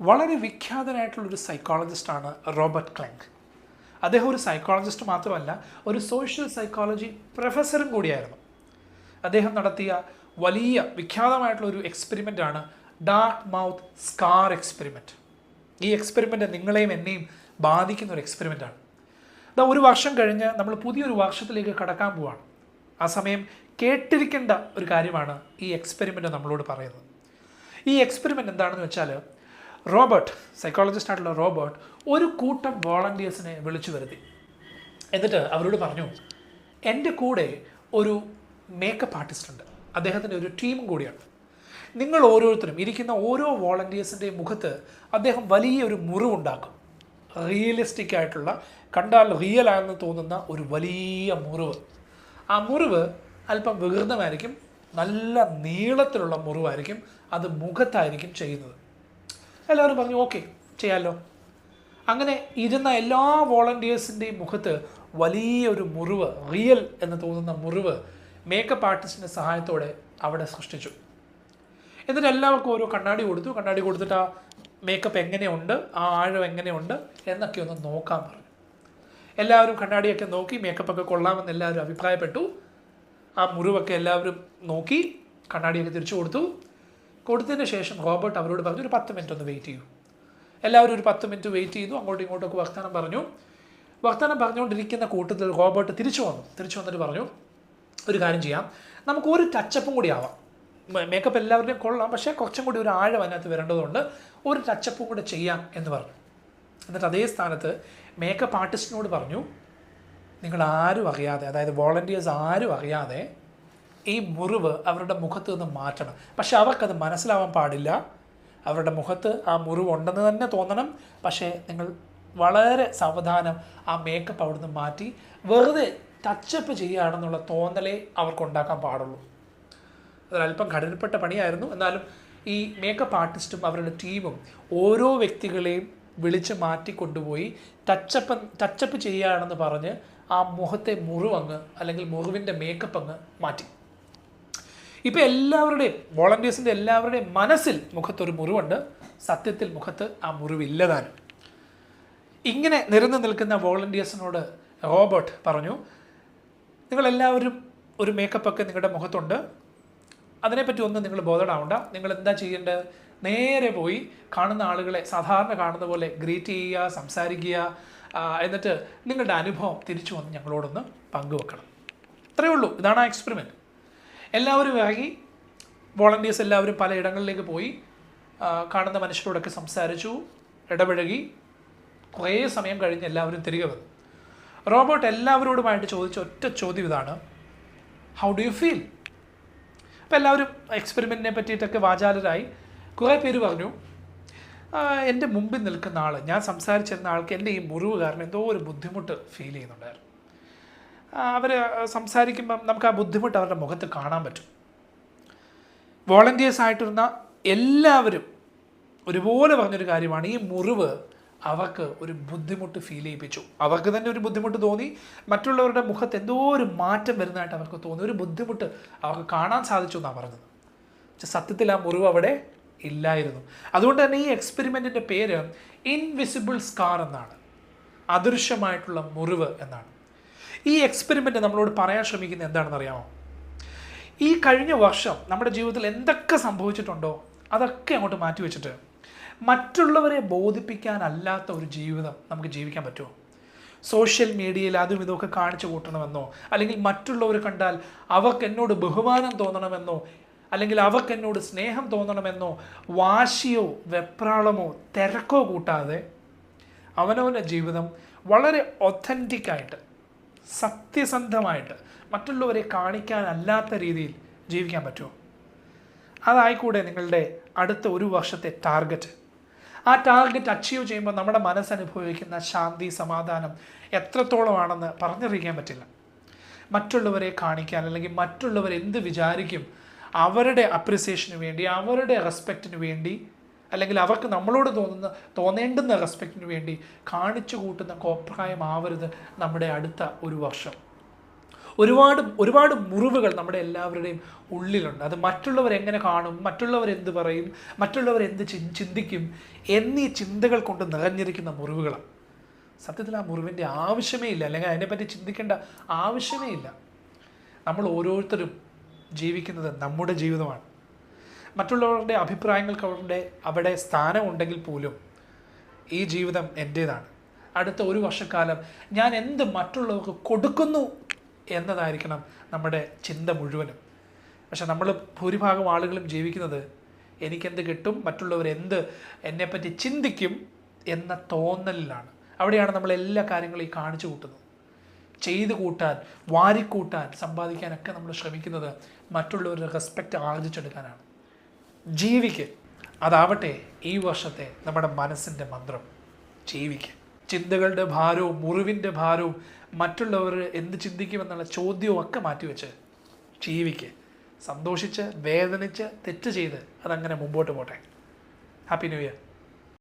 വളരെ വിഖ്യാതനായിട്ടുള്ളൊരു സൈക്കോളജിസ്റ്റാണ് റോബർട്ട് ക്ലെങ്ക്. അദ്ദേഹം ഒരു സൈക്കോളജിസ്റ്റ് മാത്രമല്ല ഒരു സോഷ്യൽ സൈക്കോളജി പ്രൊഫസറും കൂടിയായിരുന്നു. അദ്ദേഹം നടത്തിയ വലിയ വിഖ്യാതമായിട്ടുള്ള ഒരു എക്സ്പെരിമെന്റ് ആണ് ഡാർക്ക് മൗത്ത് സ്കാർ എക്സ്പെരിമെന്റ് ഈ എക്സ്പെരിമെന്റ് നിങ്ങളെയും എന്നെയും ബാധിക്കുന്ന ഒരു എക്സ്പെരിമെന്റ് ആണ്. ഇതാ ഒരു വർഷം കഴിഞ്ഞ് നമ്മൾ പുതിയൊരു വർഷത്തിലേക്ക് കടക്കാൻ പോവാണ്. ആ സമയം കേട്ടിരിക്കേണ്ട ഒരു കാര്യമാണ് ഈ എക്സ്പെരിമെന്റ് നമ്മളോട് പറയുന്നത്. ഈ എക്സ്പെരിമെന്റ് എന്താണെന്ന് വെച്ചാൽ റോബർട്ട് സൈക്കോളജിസ്റ്റ് ആയിട്ടുള്ള റോബർട്ട് ഒരു കൂട്ടം വോളണ്ടിയേഴ്സിനെ വിളിച്ചു വരുത്തി. എന്നിട്ട് അവരോട് പറഞ്ഞു എന്റെ കൂടെ ഒരു മേക്കപ്പ് ആർട്ടിസ്റ്റ് ഉണ്ട്. അദ്ദേഹത്തിന്റെ ഒരു ടീമും കൂടിയാണ്. നിങ്ങൾ ഓരോരുത്തരും ഇരിക്കുന്ന ഓരോ വോളണ്ടിയേഴ്സിന്റെ മുഖത്ത് അദ്ദേഹം വലിയൊരു മുറിവുണ്ടാക്കും റിയലിസ്റ്റിക് ആയിട്ടുള്ള കണ്ടാൽ റിയൽ ആണെന്ന് തോന്നുന്ന ഒരു വലിയ മുറിവ്. ആ മുറിവ് അല്പം വികൃതമായിരിക്കും നല്ല നീളത്തിലുള്ള മുറിവായിരിക്കും അത് മുഖത്തായിരിക്കും ചെയ്യുന്നത്. എല്ലാവരും പറഞ്ഞു ഓക്കെ ചെയ്യാമല്ലോ അങ്ങനെ ഇരുന്ന എല്ലാ വോളണ്ടിയേഴ്സിന്റെയും മുഖത്ത് വലിയൊരു മുറിവ് റിയൽ എന്ന് തോന്നുന്ന മുറിവ് മേക്കപ്പ് ആർട്ടിസ്റ്റിന്റെ സഹായത്തോടെ അവിടെ സൃഷ്ടിച്ചു. എന്നിട്ട് എല്ലാവർക്കും ഓരോ കണ്ണാടി കൊടുത്തു. കണ്ണാടി കൊടുത്തിട്ട് ആ മേക്കപ്പ് എങ്ങനെയുണ്ട് ആ ആഴം എങ്ങനെയുണ്ട് എന്നൊക്കെ ഒന്ന് നോക്കാൻ പറഞ്ഞു. എല്ലാവരും കണ്ണാടിയൊക്കെ നോക്കി മേക്കപ്പൊക്കെ കൊള്ളാമെന്ന് എല്ലാവരും അഭിപ്രായപ്പെട്ടു. ആ മുറിവൊക്കെ എല്ലാവരും നോക്കി കണ്ണാടിയൊക്കെ തിരിച്ചു കൊടുത്തു. കൊടുത്തതിന് ശേഷം റോബർട്ട് അവരോട് പറഞ്ഞു ഒരു പത്ത് മിനിറ്റ് ഒന്ന് വെയിറ്റ് ചെയ്യൂ. എല്ലാവരും ഒരു പത്ത് മിനിറ്റ് വെയിറ്റ് ചെയ്തു. അങ്ങോട്ടും ഇങ്ങോട്ടൊക്കെ വർത്തമാനം പറഞ്ഞു. വർത്തമാനം പറഞ്ഞുകൊണ്ടിരിക്കുന്ന കൂട്ടത്തിൽ റോബർട്ട് തിരിച്ചു വന്നു. തിരിച്ചു വന്നിട്ട് പറഞ്ഞു ഒരു കാര്യം ചെയ്യാം. നമുക്ക് ഒരു ടച്ചപ്പും കൂടി ആവാം. മേക്കപ്പ് എല്ലാവരുടെയും കൊള്ളാം. പക്ഷേ കുറച്ചും കൂടി ഒരു ആഴം അതിനകത്ത് വരേണ്ടതുകൊണ്ട് ഒരു ടച്ചപ്പും കൂടെ ചെയ്യാം എന്ന് പറഞ്ഞു. എന്നിട്ട് അതേ സ്ഥാനത്ത് മേക്കപ്പ് ആർട്ടിസ്റ്റിനോട് പറഞ്ഞു നിങ്ങൾ ആരും അറിയാതെ അതായത് വോളണ്ടിയേഴ്സ് ആരും അറിയാതെ ഈ മുറിവ് അവരുടെ മുഖത്ത് നിന്ന് മാറ്റണം. പക്ഷെ അവർക്കത് മനസ്സിലാവാൻ പാടില്ല. അവരുടെ മുഖത്ത് ആ മുറിവ് ഉണ്ടെന്ന് തന്നെ തോന്നണം. പക്ഷേ നിങ്ങൾ വളരെ സാവധാനം ആ മേക്കപ്പ് അവിടുന്ന് മാറ്റി വെറുതെ ടച്ചപ്പ് ചെയ്യുകയാണെന്നുള്ള തോന്നലേ അവർക്ക് ഉണ്ടാക്കാൻ പാടുള്ളൂ. അതൊരല്പം കഠിനപ്പെട്ട പണിയായിരുന്നു. എന്നാലും ഈ മേക്കപ്പ് ആർട്ടിസ്റ്റും അവരുടെ ടീമും ഓരോ വ്യക്തികളെയും വിളിച്ച് മാറ്റി കൊണ്ടുപോയി ടച്ചപ്പ് ടച്ചപ്പ് ചെയ്യുകയാണെന്ന് പറഞ്ഞ് ആ മുഖത്തെ മുറിവങ്ങ് അല്ലെങ്കിൽ മുറിവിന്റെ മേക്കപ്പ് അങ്ങ് മാറ്റി. ഇപ്പം എല്ലാവരുടെയും വോളണ്ടിയേഴ്സിന്റെ എല്ലാവരുടെയും മനസ്സിൽ മുഖത്തൊരു മുറിവുണ്ട്. സത്യത്തിൽ മുഖത്ത് ആ മുറിവില്ലതാനും ഇങ്ങനെ നിരന്നു നിൽക്കുന്ന വോളണ്ടിയേഴ്സിനോട് റോബർട്ട് പറഞ്ഞു നിങ്ങളെല്ലാവരും ഒരു മേക്കപ്പൊക്കെ നിങ്ങളുടെ മുഖത്തുണ്ട്. അതിനെപ്പറ്റി ഒന്നും നിങ്ങൾ ബോധടാവണ്ട. നിങ്ങൾ എന്താ ചെയ്യേണ്ടത് നേരെ പോയി കാണുന്ന ആളുകളെ സാധാരണ കാണുന്ന പോലെ ഗ്രീറ്റ് ചെയ്യുക സംസാരിക്കുക എന്നിട്ട് നിങ്ങളുടെ അനുഭവം തിരിച്ചു വന്ന് ഞങ്ങളോടൊന്ന് പങ്കുവെക്കണം. അത്രയേ ഉള്ളൂ. ഇതാണ് ആ എക്സ്പെരിമെന്റ് എല്ലാവരും ഇറങ്ങി വോളണ്ടിയേഴ്സ് എല്ലാവരും പല ഇടങ്ങളിലേക്ക് പോയി കാണുന്ന മനുഷ്യരോടൊക്കെ സംസാരിച്ചു ഇടപഴകി. കുറേ സമയം കഴിഞ്ഞ് എല്ലാവരും തിരികെ വന്നു. റോബോട്ട് എല്ലാവരോടുമായിട്ട് ചോദിച്ച ഒറ്റ ചോദ്യം ഇതാണ്. ഹൗ ഡു യു ഫീൽ അപ്പോൾ എല്ലാവരും എക്സ്പെരിമെന്റിനെ പറ്റിയിട്ടൊക്കെ വാചാലരായി. കുറേ പേര് പറഞ്ഞു "ആ, എന്റെ മുമ്പിൽ നിൽക്കുന്ന ആൾ ഞാൻ സംസാരിച്ചിരുന്ന ആൾക്ക് എന്റെ ഈ മുറിവ് കാരണം എന്തോ ഒരു ബുദ്ധിമുട്ട് ഫീൽ ചെയ്യുന്നുണ്ടായിരുന്നു. അവർ സംസാരിക്കുമ്പം നമുക്ക് ആ ബുദ്ധിമുട്ട് അവരുടെ മുഖത്ത് കാണാൻ പറ്റും. വോളണ്ടിയേഴ്സ് ആയിട്ടിരുന്ന എല്ലാവരും ഒരുപോലെ പറഞ്ഞൊരു കാര്യമാണ് ഈ മുറിവ് അവർക്ക് ഒരു ബുദ്ധിമുട്ട് ഫീൽ ചെയ്യിപ്പിച്ചു. അവർക്ക് തന്നെ ഒരു ബുദ്ധിമുട്ട് തോന്നി മറ്റുള്ളവരുടെ മുഖത്ത് എന്തോ ഒരു മാറ്റം വരുന്നതായിട്ട് അവർക്ക് തോന്നി. ഒരു ബുദ്ധിമുട്ട് അവർക്ക് കാണാൻ സാധിച്ചു എന്നാണ് പറഞ്ഞത്. പക്ഷെ സത്യത്തിൽ ആ മുറിവ് അവിടെ ഇല്ലായിരുന്നു. അതുകൊണ്ട് തന്നെ ഈ എക്സ്പെരിമെന്റിന്റെ പേര് ഇൻവിസിബിൾ സ്കാർ എന്നാണ്. അദൃശ്യമായിട്ടുള്ള മുറിവ് എന്നാണ്. ഈ എക്സ്പെരിമെന്റ് നമ്മളോട് പറയാൻ ശ്രമിക്കുന്നത് എന്താണെന്ന് അറിയാമോ? ഈ കഴിഞ്ഞ വർഷം നമ്മുടെ ജീവിതത്തിൽ എന്തൊക്കെ സംഭവിച്ചിട്ടുണ്ടോ അതൊക്കെ അങ്ങോട്ട് മാറ്റി വെച്ചിട്ട് മറ്റുള്ളവരെ ബോധിപ്പിക്കാനല്ലാത്ത ഒരു ജീവിതം നമുക്ക് ജീവിക്കാൻ പറ്റുമോ? സോഷ്യൽ മീഡിയയിൽ അതും ഇതൊക്കെ കാണിച്ചു കൂട്ടണമെന്നോ അല്ലെങ്കിൽ മറ്റുള്ളവർ കണ്ടാൽ അവർക്ക് എന്നോട് ബഹുമാനം തോന്നണമെന്നോ അല്ലെങ്കിൽ അവർക്ക് എന്നോട് സ്നേഹം തോന്നണമെന്നോ വാശിയോ വെപ്രാളമോ തിരക്കോ കൂട്ടാതെ അവനവന്റെ ജീവിതം വളരെ ഒത്തന്റിക്കായിട്ട് സത്യസന്ധമായിട്ട് മറ്റുള്ളവരെ കാണിക്കാനല്ലാത്ത രീതിയിൽ ജീവിക്കാൻ പറ്റുമോ? അതായിക്കൂടെ നിങ്ങളുടെ അടുത്ത ഒരു വർഷത്തെ ടാർഗറ്റ്. ആ ടാർഗറ്റ് അച്ചീവ് ചെയ്യുമ്പോൾ നമ്മുടെ മനസ്സനുഭവിക്കുന്ന ശാന്തി സമാധാനം എത്രത്തോളമാണെന്ന് പറഞ്ഞറിയിക്കാൻ പറ്റില്ല. മറ്റുള്ളവരെ കാണിക്കാൻ അല്ലെങ്കിൽ മറ്റുള്ളവർ എന്ത് വിചാരിക്കും അവരുടെ അപ്രിസിയേഷന് വേണ്ടി അവരുടെ റെസ്പെക്റ്റിന് വേണ്ടി അല്ലെങ്കിൽ അവർക്ക് നമ്മളോട് തോന്നുന്ന തോന്നേണ്ടുന്ന റെസ്പെക്റ്റിന് വേണ്ടി കാണിച്ചു കൂട്ടുന്ന കോപ്രായമാവരുത് നമ്മുടെ അടുത്ത ഒരു വർഷം. ഒരുപാട് ഒരുപാട് മുറിവുകൾ നമ്മുടെ എല്ലാവരുടെയും ഉള്ളിലുണ്ട്. അത് മറ്റുള്ളവർ എങ്ങനെ കാണും മറ്റുള്ളവർ എന്ത് പറയും മറ്റുള്ളവർ എന്ത് ചിന്തിക്കും എന്നീ ചിന്തകൾ കൊണ്ട് നിറഞ്ഞിരിക്കുന്ന മുറിവുകളാണ് സത്യത്തിൽ ആ മുറിവിന്റെ ആവശ്യമേ ഇല്ല. അല്ലെങ്കിൽ അതിനെപ്പറ്റി ചിന്തിക്കേണ്ട ആവശ്യമേ ഇല്ല. നമ്മൾ ഓരോരുത്തരും ജീവിക്കുന്നത് നമ്മുടെ ജീവിതമാണ്. മറ്റുള്ളവരുടെ അഭിപ്രായങ്ങൾക്ക് അവരുടെ അവിടെ സ്ഥാനമുണ്ടെങ്കിൽ പോലും ഈ ജീവിതം എന്റേതാണ്. അടുത്ത ഒരു വർഷക്കാലം ഞാൻ എന്ത് മറ്റുള്ളവർക്ക് കൊടുക്കുന്നു എന്നതായിരിക്കണം നമ്മുടെ ചിന്ത മുഴുവനും. പക്ഷെ നമ്മൾ ഭൂരിഭാഗം ആളുകളും ജീവിക്കുന്നത് എനിക്കെന്ത് കിട്ടും മറ്റുള്ളവർ എന്ത് എന്നെപ്പറ്റി ചിന്തിക്കും എന്ന തോന്നലിലാണ്. അവിടെയാണ് നമ്മൾ എല്ലാ കാര്യങ്ങളും ഈ കാണിച്ചു കൂട്ടുന്നത്. ചെയ്തു കൂട്ടാൻ വാരിക്കൂട്ടാൻ സമ്പാദിക്കാനൊക്കെ നമ്മൾ ശ്രമിക്കുന്നത് മറ്റുള്ളവരുടെ റെസ്പെക്റ്റ് ആർജിച്ചെടുക്കാനാണ് ജീവിക്ക്. അതാവട്ടെ ഈ വർഷത്തെ നമ്മുടെ മനസ്സിന്റെ മന്ത്രം ജീവിക്ക്. ചിന്തകളുടെ ഭാരവും മുറിവിന്റെ ഭാരവും മറ്റുള്ളവർ എന്ത് ചിന്തിക്കുമെന്നുള്ള ചോദ്യവും ഒക്കെ മാറ്റിവെച്ച് ജീവിക്ക്. സന്തോഷിച്ച് വേദനിച്ച് തെറ്റ് ചെയ്ത് അതങ്ങനെ മുമ്പോട്ട് പോട്ടെ. Happy new year